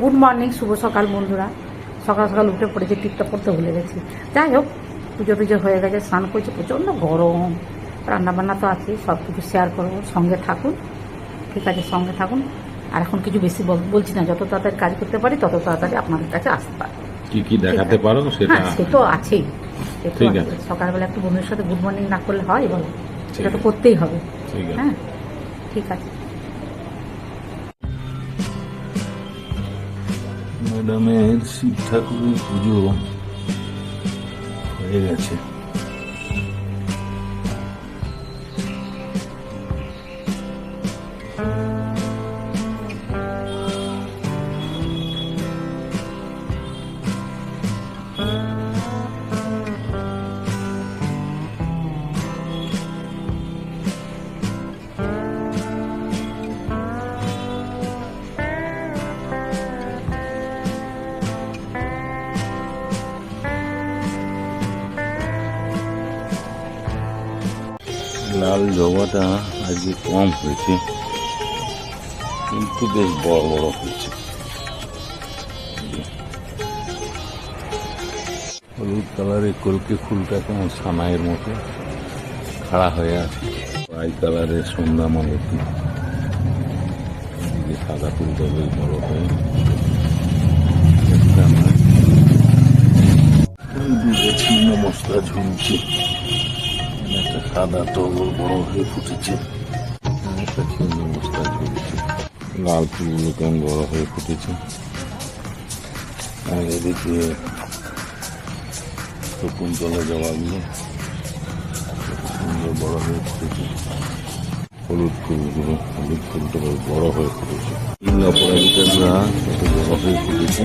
Good morning শুভ সকাল বন্ধুরা। সকাল সকাল উঠে পড়েছে টিকটক করতে ভুলে গেছি। যাই হোক পুজো টুজো হয়ে গেছে স্নান করছে প্রচণ্ড গরম। রান্নাবান্না তো আছেই সব কিছু শেয়ার করব সঙ্গে থাকুন। ঠিক আছে সঙ্গে থাকুন। আর এখন কিছু বেশি বলছি না যত তাড়াতাড়ি কাজ করতে পারি তত তাড়াতাড়ি আপনাদের কাছে আসতে পারি। কি কি দেখাতে পারো? সেটা হ্যাঁ সে তো আছেই। ঠিক আছে। আছে। সকালবেলা একটু বন্ধুর সাথে গুড মর্নিং না করলে হয় বলো সেটা তো করতেই হবে। হ্যাঁ ঠিক আছে। ম্যাডামের শিব ঠাকুরের পুজো হয়ে গেছে। লাল জবাটা আজকে কম হয়েছে, কিন্তু বেশ বড় বড় হয়েছে। হলুদ কালারের কলকে ফুলটা কেমন সানাইয়ের মতো, খাড়া হয়ে আছে। পাই কালারের সন্ধ্যা মালতী। সাদা ফুলটা বেশ বড় হয়ে মশলা ঝুলছে। সাদা টগর বড় হয়ে ফুটেছে। লাল ফুলগুলো কেমন বড় হয়ে ফুটেছে। আর এদিকে শকুন্তলা জবাগুলো সুন্দর বড় হয়ে ফুটেছে। হলুদ ফুলগুলো, হলুদ ফুলটা বড় হয়ে ফুটেছে। কত বড় হয়ে ফুটেছে।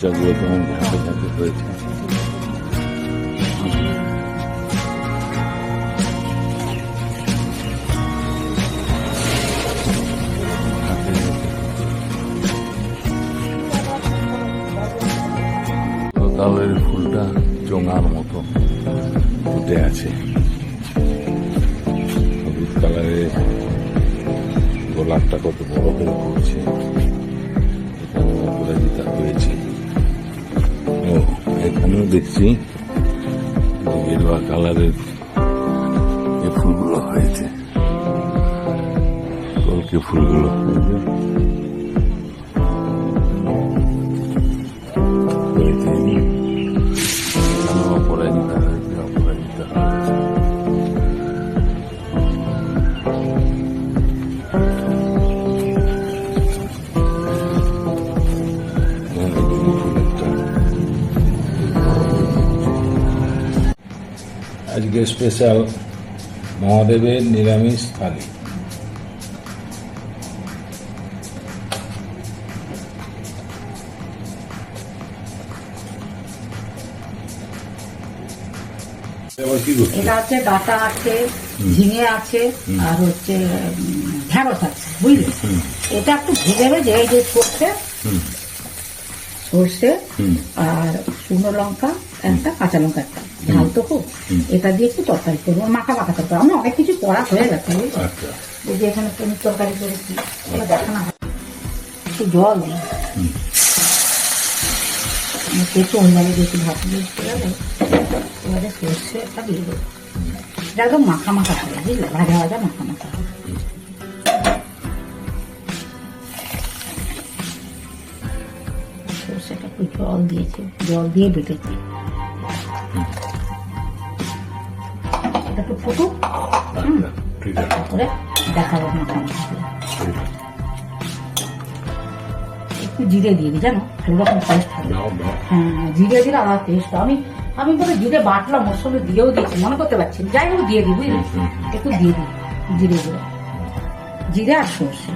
সকালের ফুলটা চোঙার মতো ফুটে আছে। হলুদ কালারের গোলাপটা কত বড় হয়ে হয়েছে। এখানেও দেখছি। গেরুয়া কালারের এ ফুলগুলো হয়েছে। কলকে ফুলগুলো। আজকে স্পেশাল মহাদেবের নিরামিষ থালি। এটা হচ্ছে ডাটা আছে ঝিঙে আছে আর হচ্ছে ঢেঁড়স আছে বুঝলি? এটা একটু ভেজে ভেজে এই যে সর্ষে আর শুকনো লঙ্কা একটা কাঁচা লঙ্কা একটা। ঝাল তো খুব। এটা দিয়ে একটু তরকারি করব মাখা মাখা তরকারি। আমার অনেক কিছু করা হয়ে গেছে? আচ্ছা। এই যে এখানে পনির তরকারি করেছি এগুলো দেখানো হয়। একটু জল। দিই হুম কেটে হয়ে বেশি ভাত দিয়ে এবারে সর্ষেটা দিয়ে দেবো। এটা একদম মাখা মাখা হবে বুঝলে? ভাজা ভাজা মাখা মাখা হবে। সর্ষেটা একটু জল দিয়েছি জল দিয়ে বেটেছি। তারপরে দেখাবো আছে একটু জিরে দিয়ে দিই জানো? ভালো রকম টেস্ট হবে হ্যাঁ জিরে দিলে আলাদা টেস্ট আমি আমি বলে জিরে বাটলাম ওর সঙ্গে দিয়েও দিয়েছি মনে করতে পারছি। যাই হোক দিয়ে দিই বুঝলি? একটু দিয়ে দিই জিরে গুঁড়ো জিরে আর সর্ষে।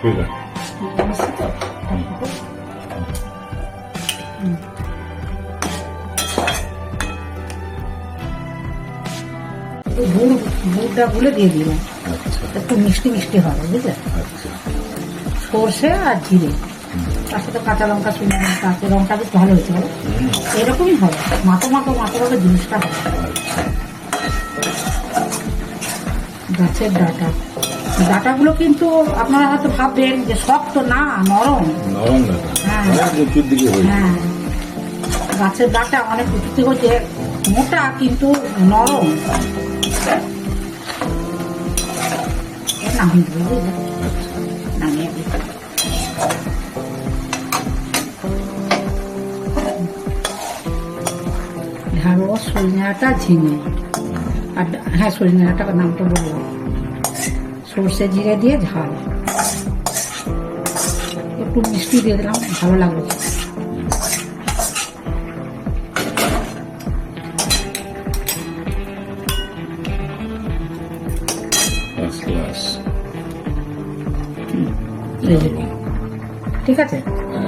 ঠিক আছে। গুড় গুড়টা গুলে দিয়ে দিলাম। আচ্ছা। একটু মিষ্টি মিষ্টি হবে বুঝলে? আচ্ছা। সর্ষে আর জিরে। তার সাথে কাঁচা লঙ্কা শুনে আছে লঙ্কা বেশ ভালো হয়েছে বলো? এরকমই হবে। মাতো মাতো মাতো মাতো জিনিসটা হবে। গাছের ডাটা। ডাটাগুলো কিন্তু আপনারা হয়তো ভাববেন যে শক্ত না নরম। নরম হ্যাঁ। হয়ে। হ্যাঁ। গাছের ডাটা অনেক উঁচুতে হচ্ছে মোটা কিন্তু নরম। আচ্ছা ঝিঙে আর হ্যাঁ সর্ষে জিরে দিয়ে ঝাল একটু মিষ্টি দিয়ে দিলাম ভালো লাগবে যে, ঠিক আছে?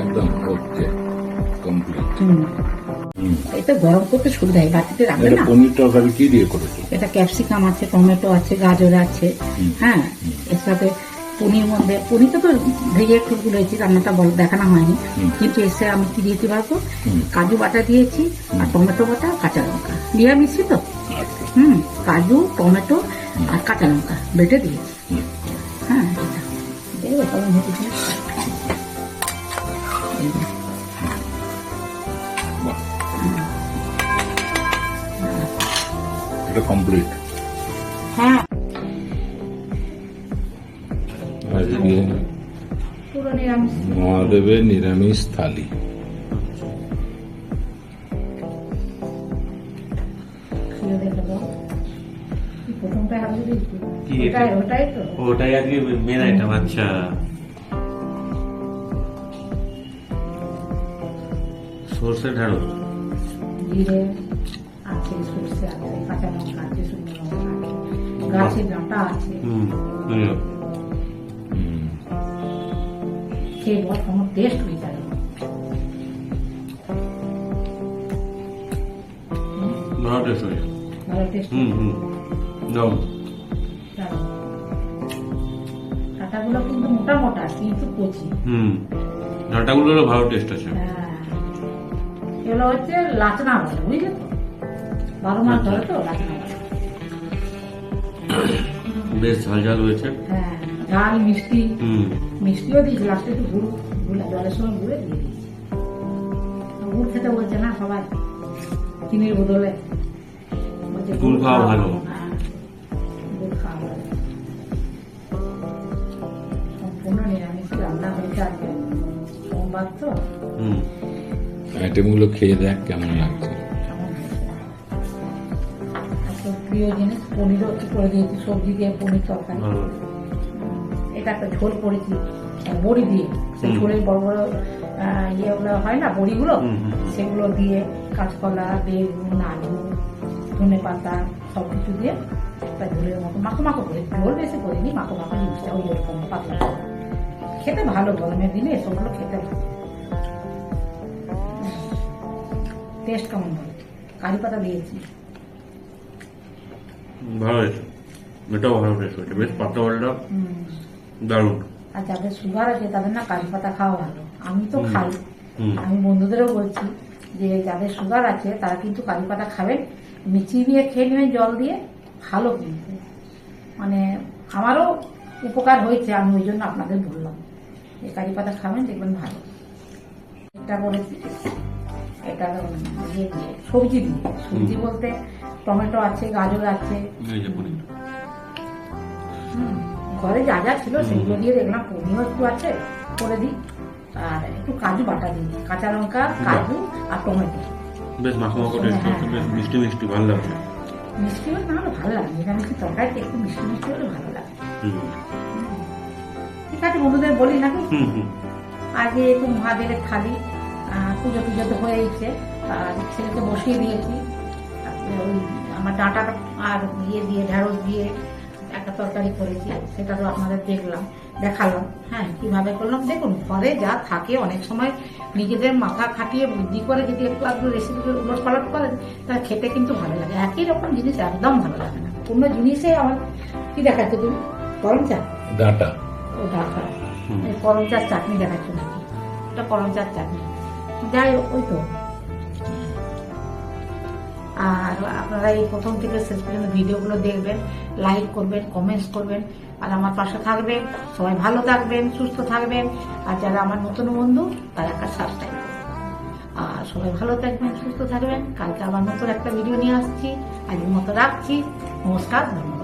একদম ওকে কমপ্লিট তো গরম করতে সুবিধা হয় বাটিতে রাখবে না? পনির তরকারি কি দিয়ে করেছ? এটা ক্যাপসিকাম আছে টমেটো আছে গাজর আছে হ্যাঁ? এর সাথে পনির মধ্যে পনিরটা তো ভেজে একটু রয়েছে রান্নাটা বল দেখানো হয়নি। কিন্তু এসে আমি কি দিয়েছি বলতো? কাজু বাটা দিয়েছি আর টমেটো বাটা কাঁচা লঙ্কা। নিরামিষই তো? আচ্ছা। হুম কাজু টমেটো আর কাঁচা লঙ্কা বেটে দিয়েছি। হ্যাঁ এটা এটা কমপ্লিট হ্যাঁ। আজকে মহাদেবের নিরামিষ থালি। কি প্রথমটা দিয়েছি। এটা? ওটাই ওটাই তো। ওটাই আজকে মেন আইটেম আচ্ছা। সর্ষে ঢাড়ো জিরে আছে সরষে আছে কাঁচা লঙ্কা আছে শুকনো লঙ্কা গাছের ডাঁটা আছে। খেয়ে বল তোমার টেস্ট হয়ে যাবে। ভালো টেস্ট হয়েছে ভালো টেস্ট হুম হুম। দাও কাঁটাগুলো কিন্তু মোটা মোটা কিন্তু কচি হুম। ডাটাগুলোরও ভালো টেস্ট আছে। হ্যাঁ। এগুলো হচ্ছে লাচনা বলে বুঝলে তো? বারো মাস ধরে তো লাচনা বেশ ঝাল ঝাল হয়েছে। হ্যাঁ ঝাল মিষ্টি। হুম। মিষ্টিও দিয়েছি লাস্টে একটু গুড় গুড় জলের সঙ্গে গুড়ে দিয়ে দিয়েছি। গুড় খেতে বলছে না সবাই চিনির বদলে। গুড় খাওয়া ভালো। সম্পূর্ণ নিরামিষ রান্না হয়েছে আজকে সোমবার তো? হুম। আইটেমগুলো খেয়ে দেখ কেমন লাগছে। এত প্রিয় জিনিস পনিরও করে দিয়েছি সবজি দিয়ে পনির তরকারি। এটা একটা ঝোল করেছি বড়ি দিয়ে। ঝোলের বড় বড় ইয়েগুলো হয় না বড়িগুলো। সেগুলো দিয়ে কাঁচকলা বেগুন আলু ধনে পাতা সব কিছু দিয়ে একটা ঝোলের মতো মাখো মাখো করে। ঝোল বেশি করিনি মাখো মাখো জিনিসটা ওই রকম পাতলা। খেতে ভালো গরমের দিনে এসবগুলো খেতে ভালো। টেস্ট কেমন হয় কারি পাতা দিয়েছি। ভালো এটাও ভালো টেস্ট হয়েছে। বেশ পাতলা হুম। দারুণ। আর যাদের সুগার আছে তাদের না কারি পাতা খাওয়া ভালো। আমি তো খাই। আমি বন্ধুদেরও বলছি যে যাদের সুগার আছে তারা কিন্তু কারি পাতা খাবেন মিচি দিয়ে খেয়ে নেবেন জল দিয়ে ভালো কিন্তু। মানে আমারও উপকার হয়েছে আমি ওই জন্য আপনাদের বললাম। যে কারি পাতা খাবেন দেখবেন ভালো। এটা করেছি এটা ইয়ে দিয়ে সবজি দিয়ে। সবজি বলতে টমেটো আছে গাজর আছে। এই ঘরে যা যা ছিল সেগুলো দিয়ে দেখলাম পনিরও একটু আছে করে দিই। আর একটু কাজু বাটা দিই। কাঁচা লঙ্কা কাজু আর টমেটো। বেশ মাখো মাখো টেস্ট বেশ মিষ্টি মিষ্টি ভালো লাগছে। মিষ্টি হলে না ভালো লাগে। নিরামিষি তরকারিতে একটু মিষ্টি মিষ্টি হলে ভালো লাগে। ঠিক বন্ধুদের বলি নাকি আজকে একটু মহাদেবের থালি পুজো টুজো তো হয়েছে আর ছেলেকে বসিয়ে দিয়েছি। ওই আমার ডাঁটা আর ইয়ে দিয়ে ঢেঁড়স দিয়ে একটা তরকারি করেছি। সেটা তো আপনাদের দেখলাম দেখালাম। হ্যাঁ কীভাবে করলাম? দেখুন ঘরে যা থাকে অনেক সময় নিজেদের মাথা খাটিয়ে বুদ্ধি করে যদি একটু আধটু রেসিপি উলট পালট করেন তাহলে খেতে কিন্তু ভালো লাগে। একই রকম জিনিস একদম ভালো লাগে না। অন্য জিনিসে আমার কি দেখাচ্ছ তুমি? গরম চা ডাটা। ঢাকা করম চার চাটনি দেখাচ্ছ নাকি? ওটা করম চার চাটনি। যাই ওই তো। আর আপনারা এই প্রথম থেকে শেষ পর্যন্ত ভিডিওগুলো দেখবেন লাইক করবেন কমেন্টস করবেন আর আমার পাশে থাকবেন। সবাই ভালো থাকবেন সুস্থ থাকবেন। আর যারা আমার নতুন বন্ধু তারা একটা সাবস্ক্রাইব আর সবাই ভালো থাকবেন সুস্থ থাকবেন। কালকে আবার নতুন একটা ভিডিও নিয়ে আসছি। আজকের মতো রাখছি। নমস্কার ধন্যবাদ।